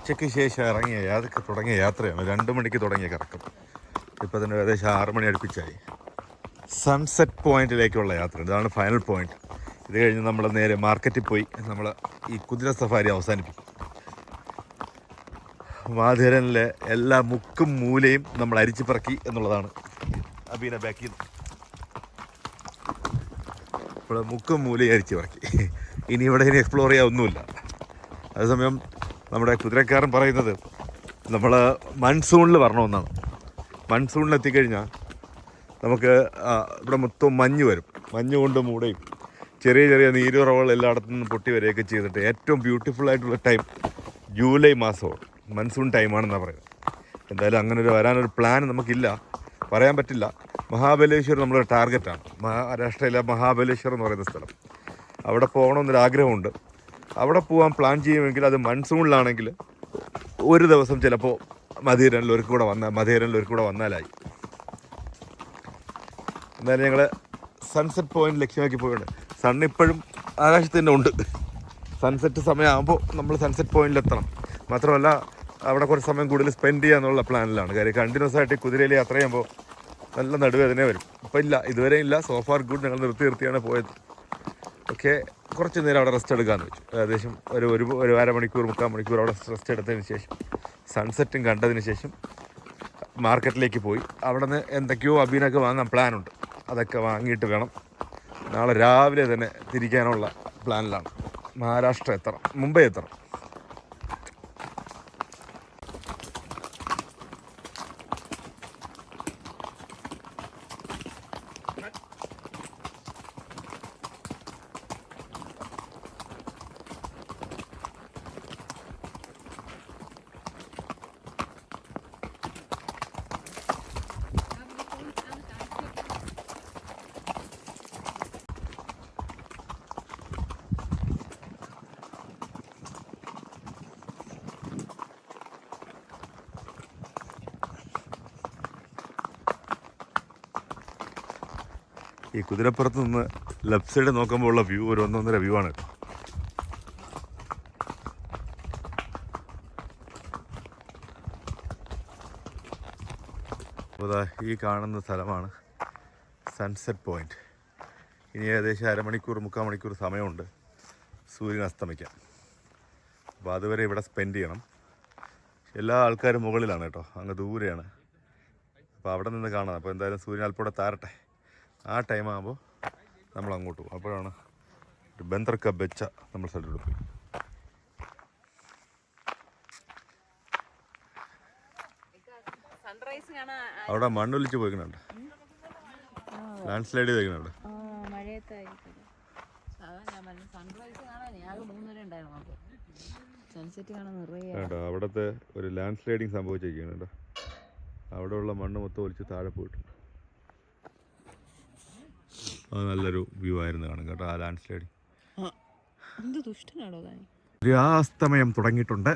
ഉച്ചയ്ക്ക് ശേഷം ഇറങ്ങിയ യാതൊക്കെ തുടങ്ങിയ യാത്രയാണ്. രണ്ട് മണിക്ക് തുടങ്ങിയ കറക്കം. ഇപ്പോൾ തന്നെ ഏകദേശം ആറ് മണി അടുപ്പിച്ചായി. സൺസെറ്റ് പോയിന്റിലേക്കുള്ള യാത്ര. ഇതാണ് ഫൈനൽ പോയിന്റ് ഇത് കഴിഞ്ഞ് നമ്മൾ നേരെ മാർക്കറ്റിൽ പോയി. നമ്മൾ ഈ കുതിര സഫാരി അവസാനിപ്പിക്കും. മാധുരനിലെ എല്ലാ മുക്കും മൂലയും നമ്മൾ അരിച്ചു പറക്കി എന്നുള്ളതാണ് അബീന ബാക്കിൽ ഇവിടെ മുക്കും മൂലയും അരിച്ചു പറക്കി. ഇനി ഇവിടെ ഇനി എക്സ്പ്ലോർ ചെയ്യാൻ ഒന്നുമില്ല. അതേസമയം നമ്മുടെ കുതിരക്കാരൻ പറയുന്നത് നമ്മൾ മൺസൂണിൽ വരണമെന്നാണ് മൺസൂണിൽ എത്തിക്കഴിഞ്ഞാൽ നമുക്ക് ഇവിടെ മൊത്തം മഞ്ഞ് വരും. മഞ്ഞ് കൊണ്ട് മൂടയും ചെറിയ ചെറിയ നീരുറവകൾ എല്ലായിടത്തു നിന്നും പൊട്ടി വരികയൊക്കെ ചെയ്തിട്ട് ഏറ്റവും ബ്യൂട്ടിഫുൾ ആയിട്ടുള്ള ടൈം ജൂലൈ മാസമാണ്. മൺസൂൺ ടൈമാണെന്നാണ് പറയുന്നത്. എന്തായാലും അങ്ങനെ ഒരു വരാനൊരു പ്ലാൻ നമുക്കില്ല. പറയാൻ പറ്റില്ല. മഹാബലേശ്വരം നമ്മുടെ ടാർഗറ്റാണ് മഹാരാഷ്ട്രയിലെ മഹാബലേശ്വരം എന്ന് പറയുന്ന സ്ഥലം. അവിടെ പോകണമെന്നൊരു ആഗ്രഹമുണ്ട് അവിടെ പോകാൻ പ്ലാൻ ചെയ്യുമെങ്കിൽ അത് മൺസൂണിലാണെങ്കിൽ ഒരു ദിവസം ചിലപ്പോൾ മധുരനിൽ ഒരു കൂടെ വന്ന മധുരനിൽ ഒരു കൂടെ വന്നാലായി. എന്നാലും ഞങ്ങൾ സൺസെറ്റ് പോയിന്റ് ലക്ഷ്യമാക്കി പോയിട്ടുണ്ട് സൺ ഇപ്പോഴും ആകാശത്ത് തന്നെ ഉണ്ട്. സൺസെറ്റ് സമയമാകുമ്പോൾ നമ്മൾ സൺസെറ്റ് പോയിന്റിലെത്തണം മാത്രമല്ല അവിടെ കുറച്ച് സമയം കൂടുതൽ സ്പെൻഡ് ചെയ്യാന്നുള്ള പ്ലാനിലാണ് കാര്യം കണ്ടിന്യൂസ് ആയിട്ട് കുതിരയിൽ യാത്ര ചെയ്യുമ്പോൾ നല്ല നടുവേദന വരും. ഇപ്പം ഇല്ല. ഇതുവരെ ഇല്ല. സോഫാർ ഗുഡ് ഞങ്ങൾ നിർത്തി നിർത്തിയാണ് പോയത്. ഓക്കെ കുറച്ച് നേരം അവിടെ റെസ്റ്റ് എടുക്കാമെന്ന് വെച്ചു. ഏകദേശം ഒരു ഒരു ഒരു അരമണിക്കൂർ മുക്കാൽ മണിക്കൂർ അവിടെ റെസ്റ്റ് എടുത്തതിന് ശേഷം സൺസെറ്റും കണ്ടതിന് ശേഷം മാർക്കറ്റിലേക്ക് പോയി. അവിടെ നിന്ന് എന്തൊക്കെയോ അബീനൊക്കെ വാങ്ങാൻ പ്ലാനുണ്ട് അതൊക്കെ വാങ്ങിയിട്ട് വേണം. നാളെ രാവിലെ തന്നെ തിരിക്കാനുള്ള പ്ലാനിലാണ് മഹാരാഷ്ട്ര എത്തണം. മുംബൈ എത്തണം. ഈ കുതിരപ്പുറത്ത് നിന്ന് ലെഫ്റ്റ് സൈഡ് നോക്കുമ്പോൾ ഉള്ള വ്യൂ ഒരു ഒന്നൊന്നര വ്യൂ ആണ്. ഈ കാണുന്ന സ്ഥലമാണ് സൺസെറ്റ് പോയിന്റ് ഇനി ഏകദേശം അരമണിക്കൂർ മുക്കാൽ മണിക്കൂർ സമയമുണ്ട് സൂര്യൻ അസ്തമിക്കാൻ. അപ്പോൾ അതുവരെ ഇവിടെ സ്പെൻഡ് ചെയ്യണം. എല്ലാ ആൾക്കാരും മുകളിലാണ് കേട്ടോ അങ്ങ് ദൂരെയാണ്. അപ്പോൾ അവിടെ നിന്ന് കാണാം അപ്പോൾ എന്തായാലും സൂര്യൻ അല്പൂടെ താരട്ടെ ആ ടൈം ആകുമ്പോൾ നമ്മൾ അങ്ങോട്ട് പോകും. അപ്പോഴാണ് ഒരു ബന്ദർക്ക ബെച്ച നമ്മൾ സ്ഥലത്തോട്ട് പോയി. അവിടെ മണ്ണൊലിച്ച് പോയിക്കണുണ്ട്. ലാൻഡ് സ്ലൈഡ് ചെയ്തേക്കണുണ്ട് അവിടത്തെ ഒരു ലാൻഡ് സ്ലൈഡിങ് സംഭവിച്ചിരിക്കുകയാണ് അവിടെ അവിടെയുള്ള മണ്ണ് മൊത്തം ഒലിച്ച് താഴെ പോയിട്ടുണ്ട് അത് നല്ലൊരു വ്യൂ ആയിരുന്നു കാണും കേട്ടോ ആ ലാൻഡ് സ്ലൈഡിങ് എന്ത് ആസ്തമയം സൂര്യാസ്തമയം തുടങ്ങിയിട്ടുണ്ട്.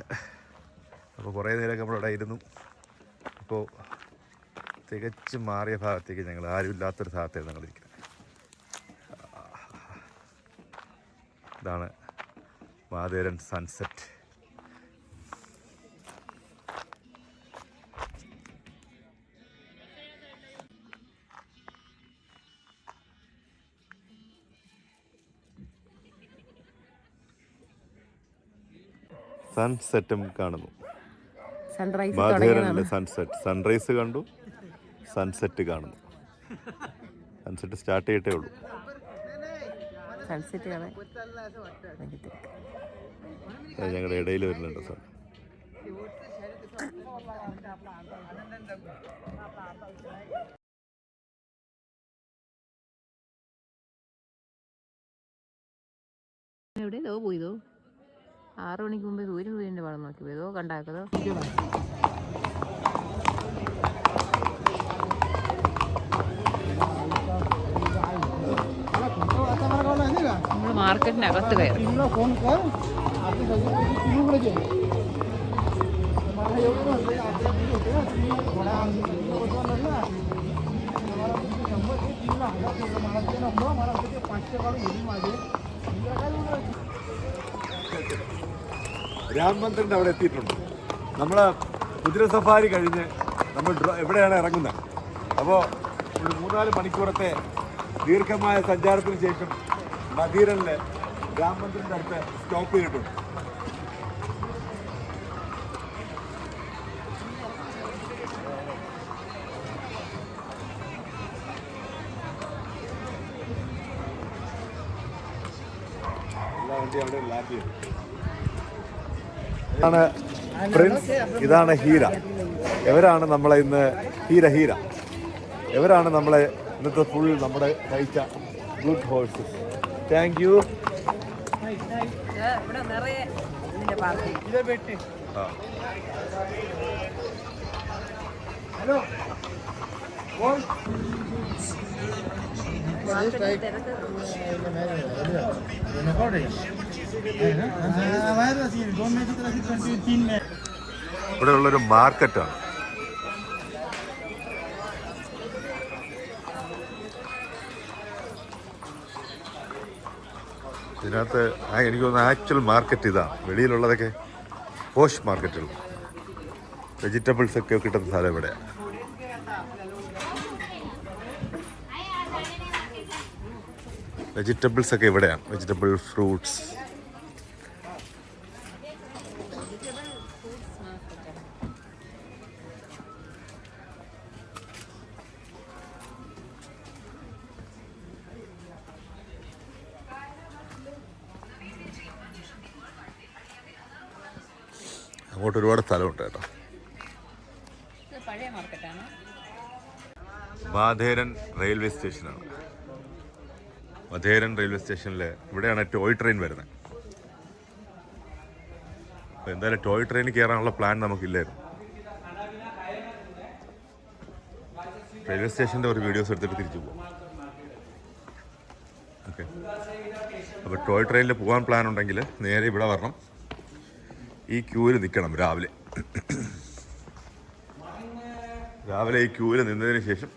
അപ്പോൾ കുറേ നേരമൊക്കെ നമ്മളിവിടെ ഇരുന്നു. അപ്പോൾ തികച്ചും മാറിയ ഭാഗത്തേക്ക് ഞങ്ങൾ ആരുമില്ലാത്തൊരു ഭാഗത്താണ് ഞങ്ങൾ ഇരിക്കുന്നത് ഇതാണ് മാതേരൻ സൺസെറ്റ് സൺസെറ്റും കാണുന്നു. സൺറൈസ് മാധേരനിലെ സൺസെറ്റ്. സൺറൈസ് കണ്ടു സൺസെറ്റ് കാണുന്നു. സൺസെറ്റ് സ്റ്റാർട്ട് ചെയ്യട്ടേ ഉള്ളൂ. സൺസെറ്റ് കാണാൻ ഞങ്ങളുടെ ഇടയിൽ വരുന്നുണ്ട് സാർ എവിടെ ലോ പോയതോ? ആറു മണിക്ക് മുമ്പ് സൂര്യൻ സൂര്യന്റെ പടം നോക്കി. ഏതോ കണ്ടാക്കതോ? നമ്മൾ മാർക്കറ്റിന്റെ അകത്ത് കയറി രാം മന്ദിറിന്റെ അവിടെ എത്തിയിട്ടുണ്ട്. നമ്മൾ കുതിര സഫാരി കഴിഞ്ഞ് നമ്മൾ എവിടെയാണ് ഇറങ്ങുന്നത് അപ്പോൾ ഒരു മൂന്നാൽ മണിക്കൂറത്തെ ദീർഘമായ സഞ്ചാരത്തിന് ശേഷം നദീരനിലെ മന്ത്രിന്റെ അടുത്ത് സ്റ്റോപ്പ് ചെയ്തിട്ടുണ്ട്. വണ്ടി അവിടെ ലാബ് ചെയ്തു. ഇതാണ് പ്രിൻസ് ഇതാണ് ഹീര. ഇവരാണ് നമ്മളെ ഇന്ന് ഹീര ഹീര? ഇവരാണ് നമ്മളെ ഇന്നത്തെ ഫുൾ നമ്മുടെ കഴിച്ച good horses thank you hello ഇവിടെ ഉള്ളൊരു മാർക്കറ്റാണ്. ഇതിനകത്ത് എനിക്ക് തോന്നുന്നു ആക്ച്വൽ മാർക്കറ്റ് ഇതാണ് വെളിയിലുള്ളതൊക്കെ പോഷ് മാർക്കറ്റുകൾ. വെജിറ്റബിൾസ് ഒക്കെ കിട്ടുന്ന സ്ഥലം ഇവിടെ. വെജിറ്റബിൾസ് ഒക്കെ ഇവിടെയാണ്. Vegetable fruits. അങ്ങോട്ട് ഒരുപാട് സ്ഥലമുണ്ട് കേട്ടോ. മാധേരൻ റെയിൽവേ സ്റ്റേഷനാണ്. മധേരൻ റെയിൽവേ സ്റ്റേഷനിൽ ഇവിടെയാണ് ടോയ് ട്രെയിൻ വരുന്നത്. അപ്പോൾ എന്തായാലും ടോയ് ട്രെയിനിൽ കയറാനുള്ള പ്ലാൻ നമുക്കില്ലായിരുന്നു. റെയിൽവേ സ്റ്റേഷന്റെ ഒരു വീഡിയോസ് എടുത്തിട്ട് തിരിച്ചു പോകും ഓക്കെ. അപ്പോൾ ടോയ് ട്രെയിനിൽ പോകാൻ പ്ലാൻ ഉണ്ടെങ്കിൽ നേരെ ഇവിടെ വരണം. ഈ ക്യൂവിൽ നിൽക്കണം രാവിലെ. രാവിലെ ഈ ക്യൂവിൽ നിന്നതിന് ശേഷം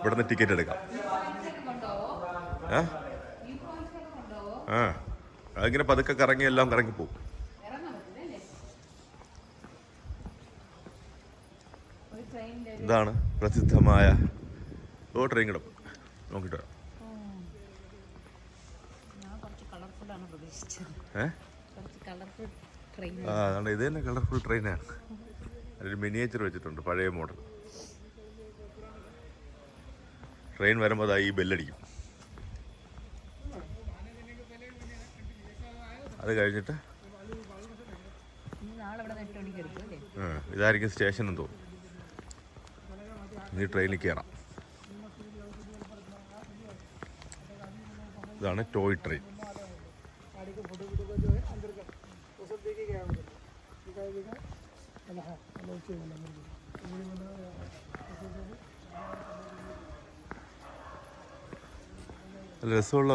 ഇവിടുന്ന് ടിക്കറ്റ് എടുക്കാം? ആ. അതിങ്ങനെ പതുക്കെ കറങ്ങി എല്ലാം കറങ്ങി പോകും. ഇതാണ് പ്രസിദ്ധമായ ഓ ട്രെയിൻ കിടപ്പ്. നോക്കിട്ട് വരാം. ആ അതുകൊണ്ട് ഇത് തന്നെ കളർഫുൾ ട്രെയിനാണ് അതിൽ മിനിയേച്ചർ വെച്ചിട്ടുണ്ട് പഴയ മോഡൽ ട്രെയിൻ വരുമ്പോൾ അതാ ഈ ബെല്ലടിക്കും അത് കഴിഞ്ഞിട്ട് ഇതായിരിക്കും സ്റ്റേഷൻ എന്ന് തോന്നുന്നു. ഇനി ട്രെയിനിൽ കയറാം ഇതാണ് ടോയ് ട്രെയിൻ രസമുള്ള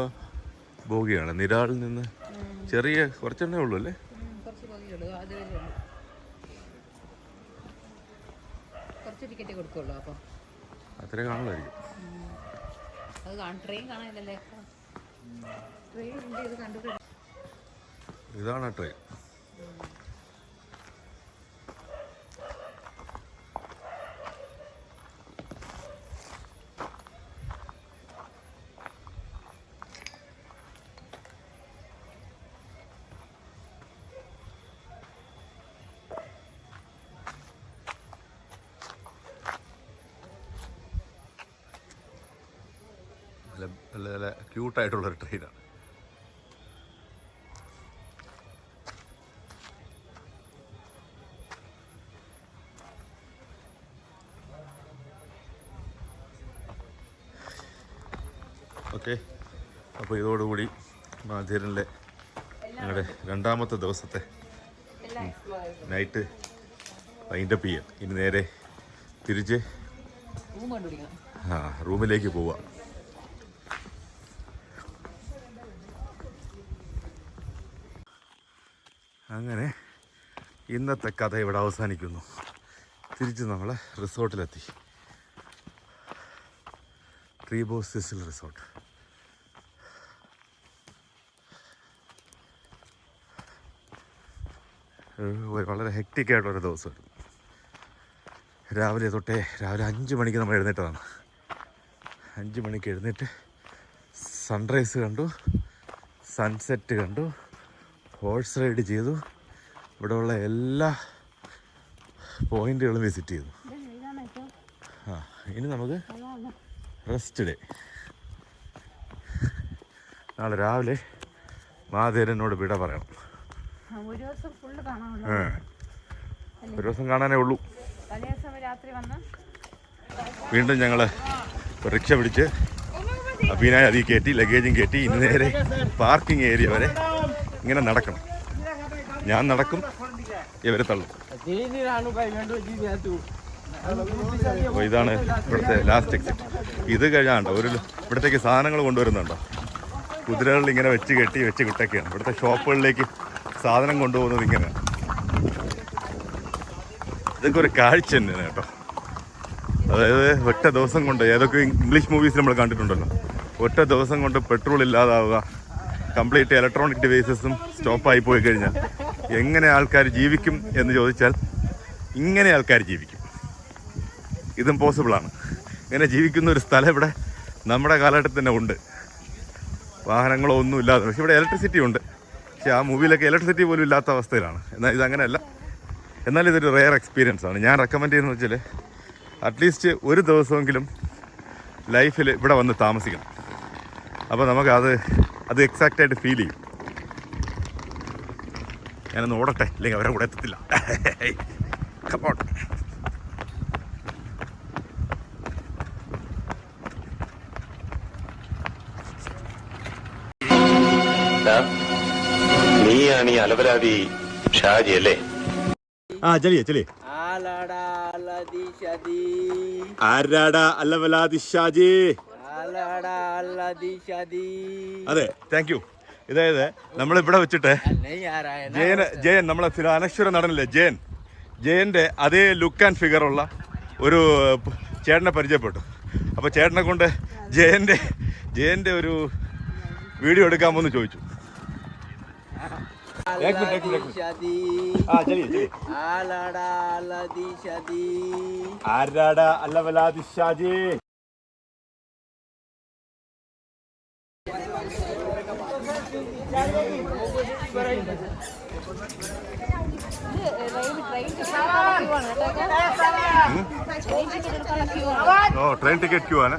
ബോഗിയാണ്. നിരാളിൽ നിന്ന് ചെറിയ കുറച്ചെണ്ണേ ഉള്ളൂ അല്ലേ? കുറച്ച് ടിക്കറ്റ് അത്രേ കാണുമായിരിക്കും അത് ട്രെയിൻ ഇതാണ് ട്രെയിൻ നല്ല നല്ല ക്യൂട്ടായിട്ടുള്ളൊരു ട്രെയിനാണ് ഓക്കെ. അപ്പോൾ ഇതോടുകൂടി മാധീരനിലെ ഞങ്ങളുടെ രണ്ടാമത്തെ ദിവസത്തെ നൈറ്റ് വൈൻഡപ്പ് ചെയ്യാം ഇനി നേരെ തിരിച്ച് ആ റൂമിലേക്ക് പോവുക അങ്ങനെ ഇന്നത്തെ കഥ ഇവിടെ അവസാനിക്കുന്നു. തിരിച്ച് നമ്മൾ റിസോർട്ടിലെത്തി. ട്രീബോ സിസിൽ റിസോർട്ട്. വളരെ ഹെക്റ്റിക് ആയിട്ടുള്ളൊരു ദിവസം. രാവിലെ തൊട്ടേ രാവിലെ അഞ്ച് മണിക്ക് നമ്മൾ എഴുന്നേറ്റതാണ്. അഞ്ച് മണിക്ക് എഴുന്നേറ്റ് സൺറൈസ് കണ്ടു സൺസെറ്റ് കണ്ടു ഹോഴ്സ് റൈഡ് ചെയ്തു. ഇവിടെയുള്ള എല്ലാ പോയിന്റുകളും വിസിറ്റ് ചെയ്തു. ആ ഇനി നമുക്ക് റെസ്റ്റ് ഡേ നാളെ രാവിലെ മാതേരനോട് വിട പറയണം. ഒരു ദിവസം ഫുള്ള് കാണാമല്ലോ ഏ. ഒരു ദിവസം കാണാനേ ഉള്ളൂ. തലേ ദിവസം രാത്രി വന്ന് വീണ്ടും ഞങ്ങൾ റിക്ഷ പിടിച്ച് അബീനായി അതി കയറ്റി ലഗേജും കയറ്റി ഇന്ന് നേരെ പാർക്കിംഗ് ഏരിയ വരെ ഇങ്ങനെ നടക്കണം. ഞാൻ നടക്കും ഇവരെ തള്ളും. അപ്പോൾ ഇതാണ് ഇവിടുത്തെ ലാസ്റ്റ് എക്സിറ്റ് ഇത് കഴിഞ്ഞാണ്ടോ ഒരു ഇവിടത്തേക്ക് സാധനങ്ങൾ കൊണ്ടുവരുന്നുണ്ടോ? കുതിരകളിൽ ഇങ്ങനെ വെച്ച് കെട്ടി വെച്ച് കിട്ടൊക്കെയാണ് ഇവിടുത്തെ ഷോപ്പുകളിലേക്ക് സാധനം കൊണ്ടുപോകുന്നത് ഇങ്ങനെ. ഇതൊക്കെ ഒരു കാഴ്ച തന്നെയാണ് കേട്ടോ. അതായത് ഒറ്റ ദിവസം കൊണ്ട് ഏതൊക്കെ ഇംഗ്ലീഷ് മൂവീസ് നമ്മൾ കണ്ടിട്ടുണ്ടല്ലോ. ഒറ്റ ദിവസം കൊണ്ട് പെട്രോൾ ഇല്ലാതാവുക കംപ്ലീറ്റ് ഇലക്ട്രോണിക് ഡിവൈസസും സ്റ്റോപ്പായി പോയി കഴിഞ്ഞാൽ എങ്ങനെ ആൾക്കാർ ജീവിക്കും എന്ന് ചോദിച്ചാൽ ഇങ്ങനെ ആൾക്കാർ ജീവിക്കും. ഇതും പോസിബിളാണ് ഇങ്ങനെ ജീവിക്കുന്ന ഒരു സ്ഥലം ഇവിടെ നമ്മുടെ കാലഘട്ടത്തിൽ തന്നെ ഉണ്ട്. വാഹനങ്ങളോ ഒന്നും ഇല്ലാതെ. പക്ഷെ ഇവിടെ ഇലക്ട്രിസിറ്റി ഉണ്ട്. പക്ഷെ ആ മൂവിയിലൊക്കെ ഇലക്ട്രിസിറ്റി പോലും ഇല്ലാത്ത അവസ്ഥയിലാണ്. എന്നാൽ ഇതങ്ങനെയല്ല. എന്നാൽ ഇതൊരു റെയർ എക്സ്പീരിയൻസ് ആണ്. ഞാൻ റെക്കമെൻഡ് ചെയ്യുന്നത് വെച്ചാൽ അറ്റ്ലീസ്റ്റ് ഒരു ദിവസമെങ്കിലും ലൈഫിൽ ഇവിടെ വന്ന് താമസിക്കണം. അപ്പോൾ നമുക്ക് അത് അത് എക്സാക്റ്റ് ആയിട്ട് ഫീൽ ചെയ്യും. ഞാനൊന്ന് ഓടട്ടെ? അല്ലെങ്കിൽ അവരെ കൂടെ എത്തത്തില്ല. On. നീയാണ് ഈ അലവരാതി ഷാജി അല്ലേ? ആ ചലിയേ ചലിയേ ആരാടാ അലവലാതി ഷാജി? അതെ താങ്ക് യു ഇതായത് നമ്മളിവിടെ വെച്ചിട്ട് ജയൻ ജയൻ നമ്മളെ അനശ്വര നടനില്ലേ? ജയൻ. ജയന്റെ അതേ ലുക്ക് ആൻഡ് ഫിഗർ ഉള്ള ഒരു ചേട്ടനെ പരിചയപ്പെട്ടു. അപ്പോൾ ചേട്ടനെ കൊണ്ട് ജയന്റെ ജയന്റെ ഒരു വീഡിയോ എടുക്കാമോ എന്ന് ചോദിച്ചു. એક મિનિટ એક મિનિટ હા ચલીએ ચલીએ આલાડા આલાદી શાદી ട്രെയിൻ ടിക്കറ്റ് ക്യൂ ആണ്.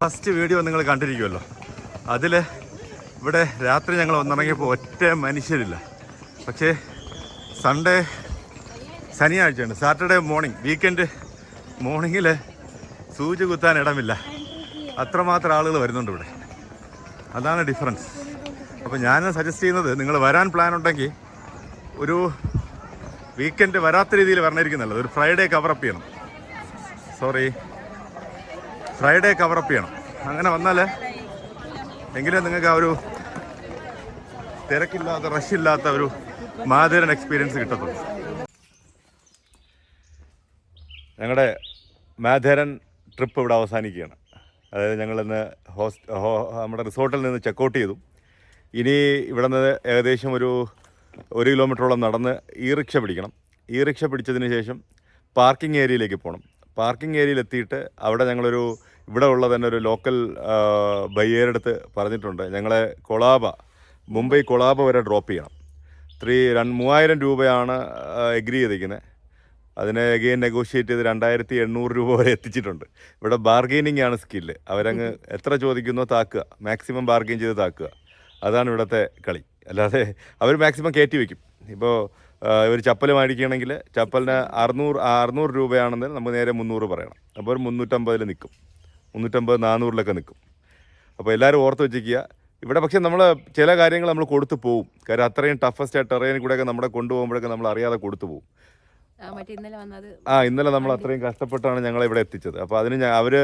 ഫസ്റ്റ് വീഡിയോ നിങ്ങൾ കണ്ടിരിക്കുമല്ലോ അതിൽ ഇവിടെ രാത്രി ഞങ്ങൾ വന്നിറങ്ങിയപ്പോൾ ഒറ്റ മനുഷ്യരില്ല. പക്ഷേ സൺഡേ ശനിയാഴ്ചയുണ്ട്. സാറ്റർഡേ മോർണിംഗ് വീക്കെൻഡ് മോർണിംഗിൽ സൂചി കുത്താൻ ഇടമില്ല. അത്രമാത്രം ആളുകൾ വരുന്നുണ്ട് ഇവിടെ. അതാണ് ഡിഫറൻസ് അപ്പോൾ ഞാൻ സജസ്റ്റ് ചെയ്യുന്നത് നിങ്ങൾ വരാൻ പ്ലാൻ ഉണ്ടെങ്കിൽ ഒരു വീക്കെൻഡ് വരാത്ത രീതിയിൽ വരണമായിരിക്കും ഒരു ഫ്രൈഡേ കവറപ്പ് ചെയ്യണം. സോറി ഫ്രൈഡേ കവറപ്പ് ചെയ്യണം. അങ്ങനെ വന്നാൽ എങ്കിലും നിങ്ങൾക്ക് ആ ഒരു തിരക്കില്ലാത്ത റഷ് ഇല്ലാത്ത ഒരു മാതിരൻ എക്സ്പീരിയൻസ് കിട്ടത്തുള്ളൂ. ഞങ്ങളുടെ മാധേരൻ ട്രിപ്പ് ഇവിടെ അവസാനിക്കുകയാണ്. അതായത് ഞങ്ങളിന്ന് ഹോസ്റ്റ് നമ്മുടെ റിസോർട്ടിൽ നിന്ന് ചെക്കൗട്ട് ചെയ്തു. ഇനി ഇവിടെ നിന്ന് ഏകദേശം ഒരു ഒരു കിലോമീറ്ററോളം നടന്ന് ഈ റിക്ഷ പിടിക്കണം. ഈ റിക്ഷ പിടിച്ചതിന് ശേഷം പാർക്കിംഗ് ഏരിയയിലേക്ക് പോകണം പാർക്കിംഗ് ഏരിയയിൽ എത്തിയിട്ട് അവിടെ ഞങ്ങളൊരു ഇവിടെ ഉള്ള തന്നെ ഒരു ലോക്കൽ ബയ്യേരുടെ അടുത്ത് പറഞ്ഞിട്ടുണ്ട്. ഞങ്ങളെ കൊളാബ മുംബൈ കൊളാബ വരെ ഡ്രോപ്പ് ചെയ്യണം. ത്രീ രണ്ട് മൂവായിരം രൂപയാണ് എഗ്രി ചെയ്തിരിക്കുന്നത് അതിനെ അഗെയിൻ നെഗോഷിയേറ്റ് ചെയ്ത് രണ്ടായിരത്തി എണ്ണൂറ് രൂപ വരെ എത്തിച്ചിട്ടുണ്ട്. ഇവിടെ ബാർഗെയിനിങ് ആണ് സ്കില്ല് അവരങ്ങ് എത്ര ചോദിക്കുന്നോ താക്കുക. മാക്സിമം ബാർഗെയിൻ ചെയ്ത് താക്കുക. അതാണ് ഇവിടുത്തെ കളി. അല്ലാതെ അവർ മാക്സിമം കയറ്റി വയ്ക്കും ഇപ്പോൾ ഒരു ചപ്പൽ മേടിക്കുകയാണെങ്കിൽ ചപ്പലിന് അറുന്നൂറ് അറുന്നൂറ് രൂപയാണെന്ന് നമുക്ക് നേരെ മുന്നൂറ് പറയണം. അപ്പോൾ ഒരു മുന്നൂറ്റമ്പതിൽ നിൽക്കും. മുന്നൂറ്റമ്പത് നാനൂറിലൊക്കെ നിൽക്കും. അപ്പോൾ എല്ലാവരും ഓർത്ത് വെച്ചിരിക്കുക ഇവിടെ പക്ഷേ നമ്മൾ ചില കാര്യങ്ങൾ നമ്മൾ കൊടുത്തു പോകും കാര്യം അത്രയും ടഫസ്റ്റ് ടെറേനിൽ കൂടെയൊക്കെ നമ്മളെ കൊണ്ടുപോകുമ്പോഴൊക്കെ നമ്മൾ അറിയാതെ കൊടുത്തു പോകും ആ ഇന്നലെ നമ്മൾ അത്രയും കഷ്ടപ്പെട്ടാണ് ഞങ്ങളെ ഇവിടെ എത്തിച്ചത്. അപ്പോൾ അതിന് ഞാൻ അവർ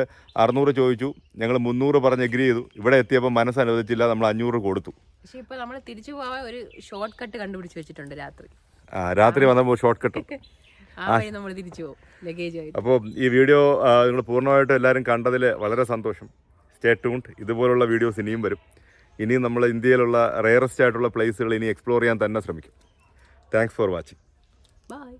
അറുന്നൂറ് ചോദിച്ചു. ഞങ്ങൾ മുന്നൂറ് പറഞ്ഞ് എഗ്രി ചെയ്തു. ഇവിടെ എത്തിയപ്പോൾ മനസ്സ് അനുവദിച്ചില്ല. നമ്മൾ അഞ്ഞൂറ് കൊടുത്തു. പക്ഷേ ഇപ്പോൾ നമ്മൾ തിരിച്ചു പോവാൻ ഒരു ഷോർട്ട് കട്ട് കണ്ടുപിടിച്ച് വെച്ചിട്ടുണ്ട് രാത്രി. ആ രാത്രി വന്നപ്പോൾ ഷോർട്ട് കട്ട് നമ്മൾ തിരിച്ചു പോകും. ലഗേജ് അപ്പോൾ ഈ വീഡിയോ നിങ്ങൾ പൂർണമായിട്ടും എല്ലാവരും കണ്ടതിൽ വളരെ സന്തോഷം. സ്റ്റേ ട്യൂൺഡ് ഇതുപോലുള്ള വീഡിയോസ് ഇനിയും വരും. ഇനിയും നമ്മൾ ഇന്ത്യയിലുള്ള റെയറസ്റ്റ് ആയിട്ടുള്ള പ്ലേസുകൾ ഇനി എക്സ്പ്ലോർ ചെയ്യാൻ തന്നെ ശ്രമിക്കും. Thanks for watching bye